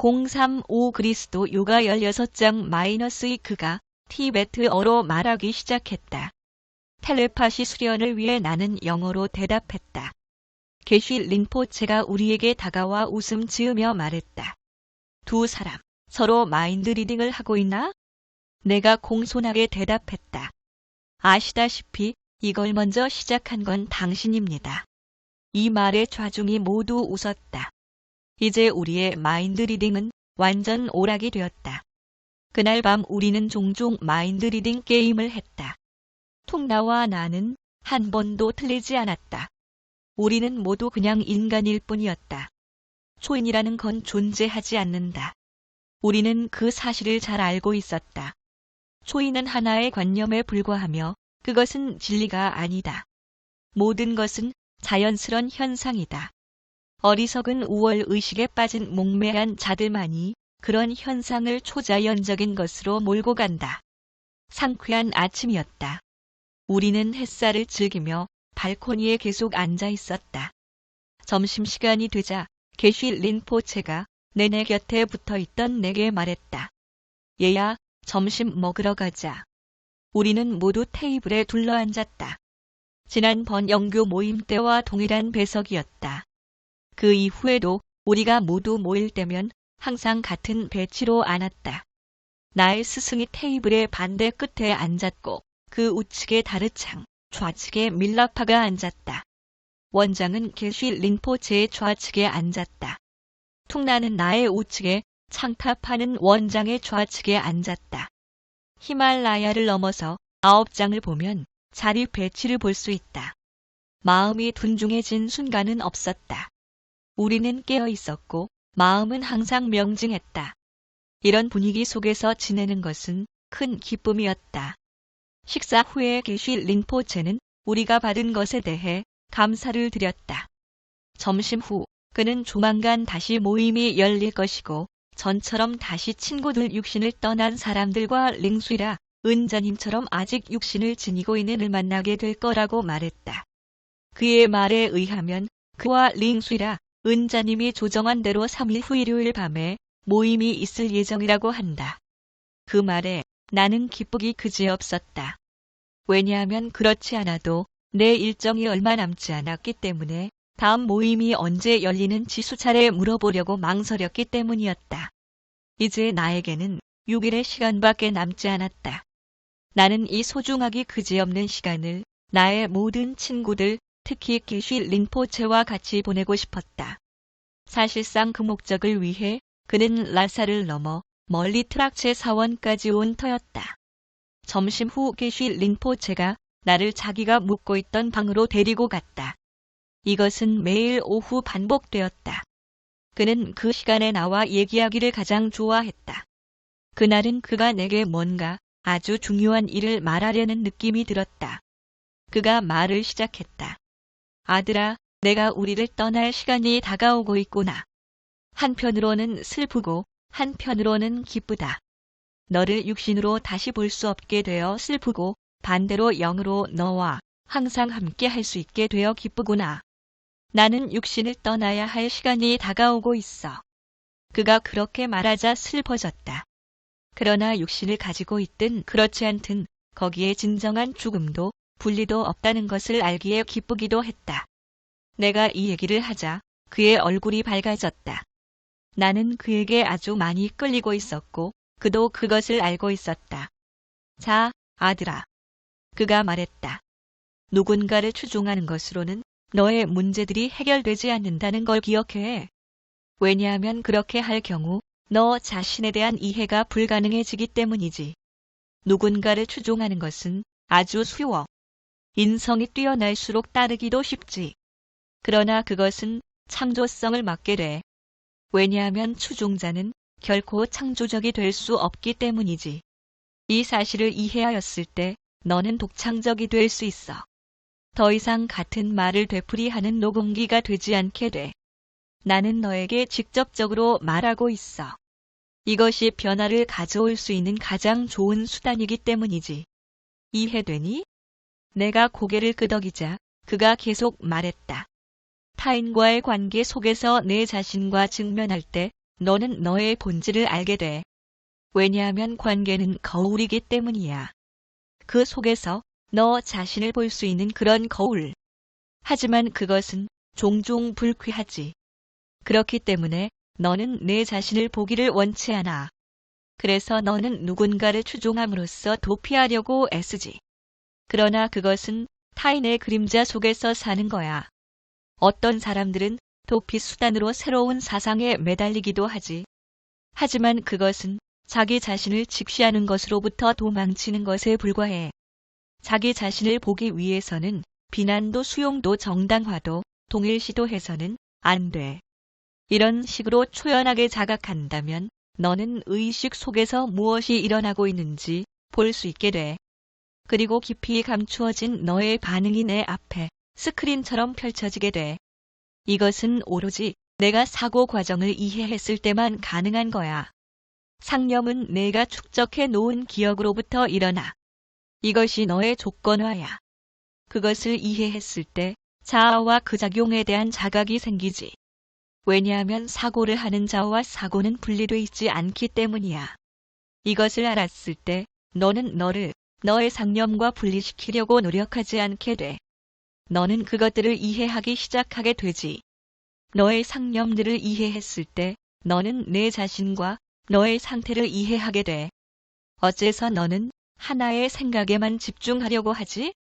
035 그리스도 요가 16장 마이너스의 그가 티베트어로 말하기 시작했다. 텔레파시 수련을 위해 나는 영어로 대답했다. 게쉬 린포체가 우리에게 다가와 웃음 지으며 말했다. 두 사람 서로 마인드 리딩을 하고 있나? 내가 공손하게 대답했다. 아시다시피 이걸 먼저 시작한 건 당신입니다. 이 말에 좌중이 모두 웃었다. 이제 우리의 마인드 리딩은 완전 오락이 되었다. 그날 밤 우리는 종종 마인드 리딩 게임을 했다. 퉁나와 나는 한 번도 틀리지 않았다. 우리는 모두 그냥 인간일 뿐이었다. 초인이라는 건 존재하지 않는다. 우리는 그 사실을 잘 알고 있었다. 초인은 하나의 관념에 불과하며 그것은 진리가 아니다. 모든 것은 자연스런 현상이다. 어리석은 우월 의식에 빠진 몽매한 자들만이 그런 현상을 초자연적인 것으로 몰고 간다. 상쾌한 아침이었다. 우리는 햇살을 즐기며 발코니에 계속 앉아 있었다. 점심시간이 되자 게쉬 린포체가 내내 곁에 붙어 있던 내게 말했다. 얘야, 점심 먹으러 가자. 우리는 모두 테이블에 둘러앉았다. 지난번 영교 모임 때와 동일한 배석이었다. 그 이후에도 우리가 모두 모일 때면 항상 같은 배치로 앉았다. 나의 스승이 테이블의 반대 끝에 앉았고 그 우측에 다르창, 좌측에 밀라파가 앉았다. 원장은 게쉬 린포체의 좌측에 앉았다. 퉁나는 나의 우측에 창탑하는 원장의 좌측에 앉았다. 히말라야를 넘어서 아홉 장을 보면 자리 배치를 볼 수 있다. 마음이 둔중해진 순간은 없었다. 우리는 깨어 있었고 마음은 항상 명징했다. 이런 분위기 속에서 지내는 것은 큰 기쁨이었다. 식사 후에 게쉬 린포체는 우리가 받은 것에 대해 감사를 드렸다. 점심 후 그는 조만간 다시 모임이 열릴 것이고 전처럼 다시 친구들 육신을 떠난 사람들과 링수이라 은자님처럼 아직 육신을 지니고 있는 을 만나게 될 거라고 말했다. 그의 말에 의하면 그와 링수이라 은자님이 조정한 대로 3일 후 일요일 밤에 모임이 있을 예정이라고 한다. 그 말에 나는 기쁘기 그지없었다. 왜냐하면 그렇지 않아도 내 일정이 얼마 남지 않았기 때문에 다음 모임이 언제 열리는지 수차례 물어보려고 망설였기 때문이었다. 이제 나에게는 6일의 시간밖에 남지 않았다. 나는 이 소중하기 그지없는 시간을 나의 모든 친구들, 특히 게쉬 린포체와 같이 보내고 싶었다. 사실상 그 목적을 위해 그는 라사를 넘어 멀리 트락체 사원까지 온 터였다. 점심 후 게쉬 린포체가 나를 자기가 묵고 있던 방으로 데리고 갔다. 이것은 매일 오후 반복되었다. 그는 그 시간에 나와 얘기하기를 가장 좋아했다. 그날은 그가 내게 뭔가 아주 중요한 일을 말하려는 느낌이 들었다. 그가 말을 시작했다. 아들아, 내가 우리를 떠날 시간이 다가오고 있구나. 한편으로는 슬프고 한편으로는 기쁘다. 너를 육신으로 다시 볼 수 없게 되어 슬프고 반대로 영으로 너와 항상 함께 할 수 있게 되어 기쁘구나. 나는 육신을 떠나야 할 시간이 다가오고 있어. 그가 그렇게 말하자 슬퍼졌다. 그러나 육신을 가지고 있든 그렇지 않든 거기에 진정한 죽음도 분리도 없다는 것을 알기에 기쁘기도 했다. 내가 이 얘기를 하자 그의 얼굴이 밝아졌다. 나는 그에게 아주 많이 끌리고 있었고 그도 그것을 알고 있었다. 자, 아들아. 그가 말했다. 누군가를 추종하는 것으로는 너의 문제들이 해결되지 않는다는 걸 기억해. 왜냐하면 그렇게 할 경우 너 자신에 대한 이해가 불가능해지기 때문이지. 누군가를 추종하는 것은 아주 쉬워. 인성이 뛰어날수록 따르기도 쉽지. 그러나 그것은 창조성을 막게 돼. 왜냐하면 추종자는 결코 창조적이 될 수 없기 때문이지. 이 사실을 이해하였을 때 너는 독창적이 될 수 있어. 더 이상 같은 말을 되풀이하는 녹음기가 되지 않게 돼. 나는 너에게 직접적으로 말하고 있어. 이것이 변화를 가져올 수 있는 가장 좋은 수단이기 때문이지. 이해되니? 내가 고개를 끄덕이자 그가 계속 말했다. 타인과의 관계 속에서 내 자신과 직면할 때 너는 너의 본질을 알게 돼. 왜냐하면 관계는 거울이기 때문이야. 그 속에서 너 자신을 볼 수 있는 그런 거울. 하지만 그것은 종종 불쾌하지. 그렇기 때문에 너는 내 자신을 보기를 원치 않아. 그래서 너는 누군가를 추종함으로써 도피하려고 애쓰지. 그러나 그것은 타인의 그림자 속에서 사는 거야. 어떤 사람들은 도피 수단으로 새로운 사상에 매달리기도 하지. 하지만 그것은 자기 자신을 직시하는 것으로부터 도망치는 것에 불과해. 자기 자신을 보기 위해서는 비난도 수용도 정당화도 동일시도 해서는 안 돼. 이런 식으로 초연하게 자각한다면 너는 의식 속에서 무엇이 일어나고 있는지 볼 수 있게 돼. 그리고 깊이 감추어진 너의 반응이 내 앞에 스크린처럼 펼쳐지게 돼. 이것은 오로지 내가 사고 과정을 이해했을 때만 가능한 거야. 상념은 내가 축적해 놓은 기억으로부터 일어나. 이것이 너의 조건화야. 그것을 이해했을 때 자아와 그 작용에 대한 자각이 생기지. 왜냐하면 사고를 하는 자와 사고는 분리돼 있지 않기 때문이야. 이것을 알았을 때 너는 너를 너의 상념과 분리시키려고 노력하지 않게 돼. 너는 그것들을 이해하기 시작하게 되지. 너의 상념들을 이해했을 때 너는 내 자신과 너의 상태를 이해하게 돼. 어째서 너는 하나의 생각에만 집중하려고 하지?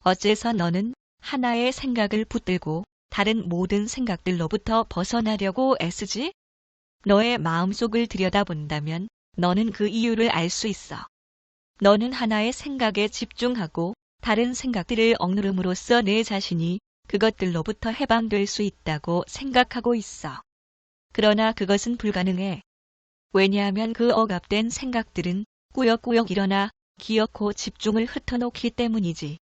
어째서 너는 하나의 생각을 붙들고 다른 모든 생각들로부터 벗어나려고 애쓰지? 너의 마음속을 들여다본다면 너는 그 이유를 알 수 있어. 너는 하나의 생각에 집중하고 다른 생각들을 억누름으로써 내 자신이 그것들로부터 해방될 수 있다고 생각하고 있어. 그러나 그것은 불가능해. 왜냐하면 그 억압된 생각들은 꾸역꾸역 일어나 기억고 집중을 흩어놓기 때문이지.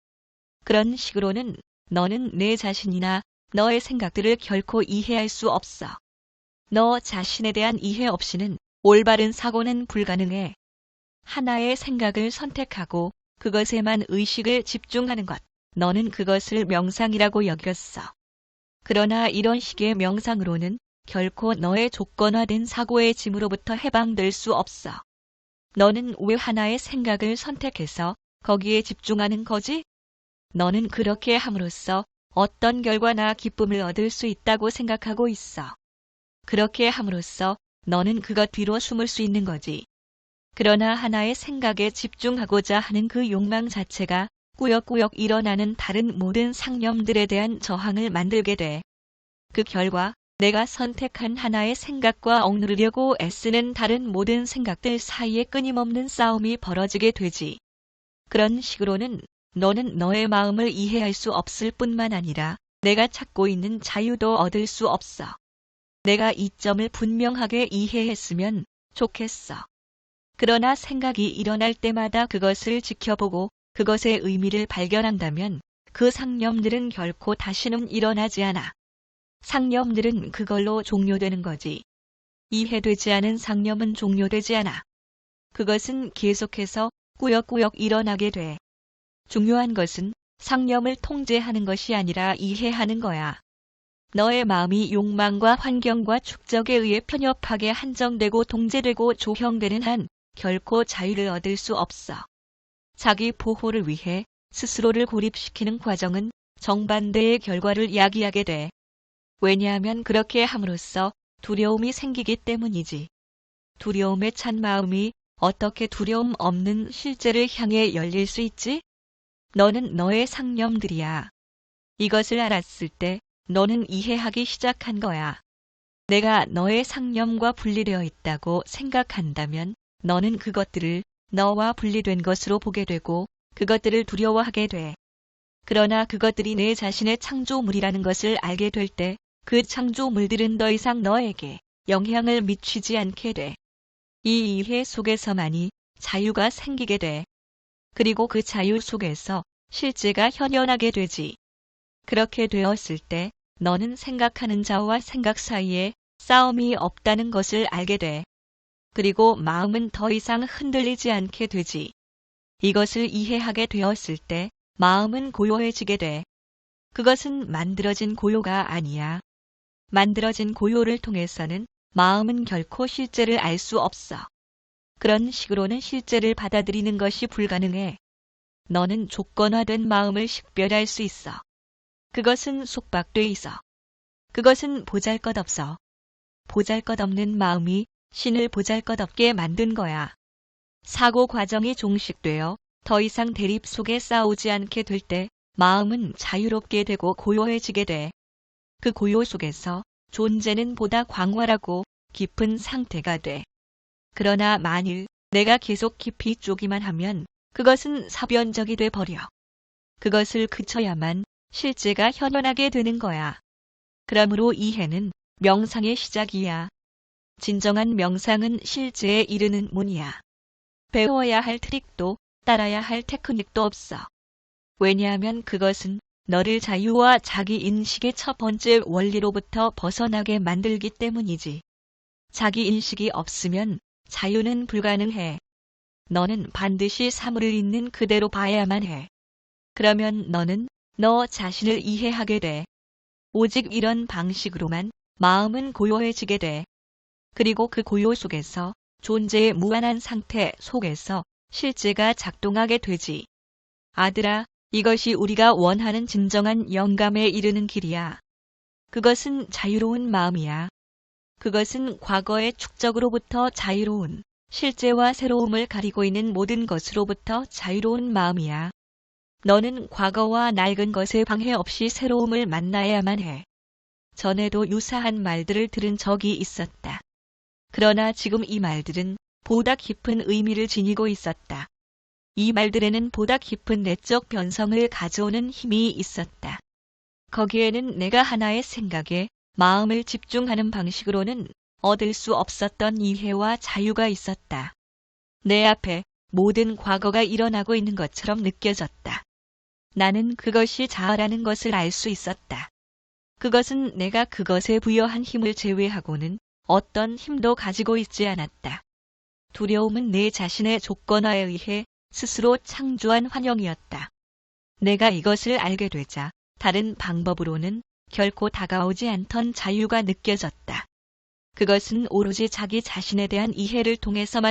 그런 식으로는 너는 내 자신이나 너의 생각들을 결코 이해할 수 없어. 너 자신에 대한 이해 없이는 올바른 사고는 불가능해. 하나의 생각을 선택하고 그것에만 의식을 집중하는 것. 너는 그것을 명상이라고 여겼어. 그러나 이런 식의 명상으로는 결코 너의 조건화된 사고의 짐으로부터 해방될 수 없어. 너는 왜 하나의 생각을 선택해서 거기에 집중하는 거지? 너는 그렇게 함으로써 어떤 결과나 기쁨을 얻을 수 있다고 생각하고 있어. 그렇게 함으로써 너는 그것 뒤로 숨을 수 있는 거지. 그러나 하나의 생각에 집중하고자 하는 그 욕망 자체가 꾸역꾸역 일어나는 다른 모든 상념들에 대한 저항을 만들게 돼. 그 결과 내가 선택한 하나의 생각과 억누르려고 애쓰는 다른 모든 생각들 사이에 끊임없는 싸움이 벌어지게 되지. 그런 식으로는 너는 너의 마음을 이해할 수 없을 뿐만 아니라 내가 찾고 있는 자유도 얻을 수 없어. 내가 이 점을 분명하게 이해했으면 좋겠어. 그러나 생각이 일어날 때마다 그것을 지켜보고 그것의 의미를 발견한다면 그 상념들은 결코 다시는 일어나지 않아. 상념들은 그걸로 종료되는 거지. 이해되지 않은 상념은 종료되지 않아. 그것은 계속해서 꾸역꾸역 일어나게 돼. 중요한 것은 상념을 통제하는 것이 아니라 이해하는 거야. 너의 마음이 욕망과 환경과 축적에 의해 편협하게 한정되고 통제되고 조형되는 한 결코 자유를 얻을 수 없어. 자기 보호를 위해 스스로를 고립시키는 과정은 정반대의 결과를 야기하게 돼. 왜냐하면 그렇게 함으로써 두려움이 생기기 때문이지. 두려움에 찬 마음이 어떻게 두려움 없는 실제를 향해 열릴 수 있지? 너는 너의 상념들이야. 이것을 알았을 때 너는 이해하기 시작한 거야. 내가 너의 상념과 분리되어 있다고 생각한다면 너는 그것들을 너와 분리된 것으로 보게 되고 그것들을 두려워하게 돼. 그러나 그것들이 내 자신의 창조물이라는 것을 알게 될 때 그 창조물들은 더 이상 너에게 영향을 미치지 않게 돼. 이 이해 속에서만이 자유가 생기게 돼. 그리고 그 자유 속에서 실제가 현현하게 되지. 그렇게 되었을 때 너는 생각하는 자와 생각 사이에 싸움이 없다는 것을 알게 돼. 그리고 마음은 더 이상 흔들리지 않게 되지. 이것을 이해하게 되었을 때 마음은 고요해지게 돼. 그것은 만들어진 고요가 아니야. 만들어진 고요를 통해서는 마음은 결코 실제를 알 수 없어. 그런 식으로는 실제를 받아들이는 것이 불가능해. 너는 조건화된 마음을 식별할 수 있어. 그것은 속박돼 있어. 그것은 보잘 것 없어. 보잘 것 없는 마음이 신을 보잘것없게 만든 거야. 사고 과정이 종식되어 더 이상 대립 속에 싸우지 않게 될 때 마음은 자유롭게 되고 고요해지게 돼. 그 고요 속에서 존재는 보다 광활하고 깊은 상태가 돼. 그러나 만일 내가 계속 깊이 쪼기만 하면 그것은 사변적이 돼 버려. 그것을 그쳐야만 실제가 현현하게 되는 거야. 그러므로 이해는 명상의 시작이야. 진정한 명상은 실제에 이르는 문이야. 배워야 할 트릭도 따라야 할 테크닉도 없어. 왜냐하면 그것은 너를 자유와 자기 인식의 첫 번째 원리로부터 벗어나게 만들기 때문이지. 자기 인식이 없으면 자유는 불가능해. 너는 반드시 사물을 있는 그대로 봐야만 해. 그러면 너는 너 자신을 이해하게 돼. 오직 이런 방식으로만 마음은 고요해지게 돼. 그리고 그 고요 속에서 존재의 무한한 상태 속에서 실제가 작동하게 되지. 아들아, 이것이 우리가 원하는 진정한 영감에 이르는 길이야. 그것은 자유로운 마음이야. 그것은 과거의 축적으로부터 자유로운 실제와 새로움을 가리고 있는 모든 것으로부터 자유로운 마음이야. 너는 과거와 낡은 것에 방해 없이 새로움을 만나야만 해. 전에도 유사한 말들을 들은 적이 있었다. 그러나 지금 이 말들은 보다 깊은 의미를 지니고 있었다. 이 말들에는 보다 깊은 내적 변성을 가져오는 힘이 있었다. 거기에는 내가 하나의 생각에 마음을 집중하는 방식으로는 얻을 수 없었던 이해와 자유가 있었다. 내 앞에 모든 과거가 일어나고 있는 것처럼 느껴졌다. 나는 그것이 자아라는 것을 알 수 있었다. 그것은 내가 그것에 부여한 힘을 제외하고는 어떤 힘도 가지고 있지 않았다. 두려움은 내 자신의 조건화에 의해 스스로 창조한 환영이었다. 내가 이것을 알게 되자 다른 방법으로는 결코 다가오지 않던 자유가 느껴졌다. 그것은 오로지 자기 자신에 대한 이해를 통해서만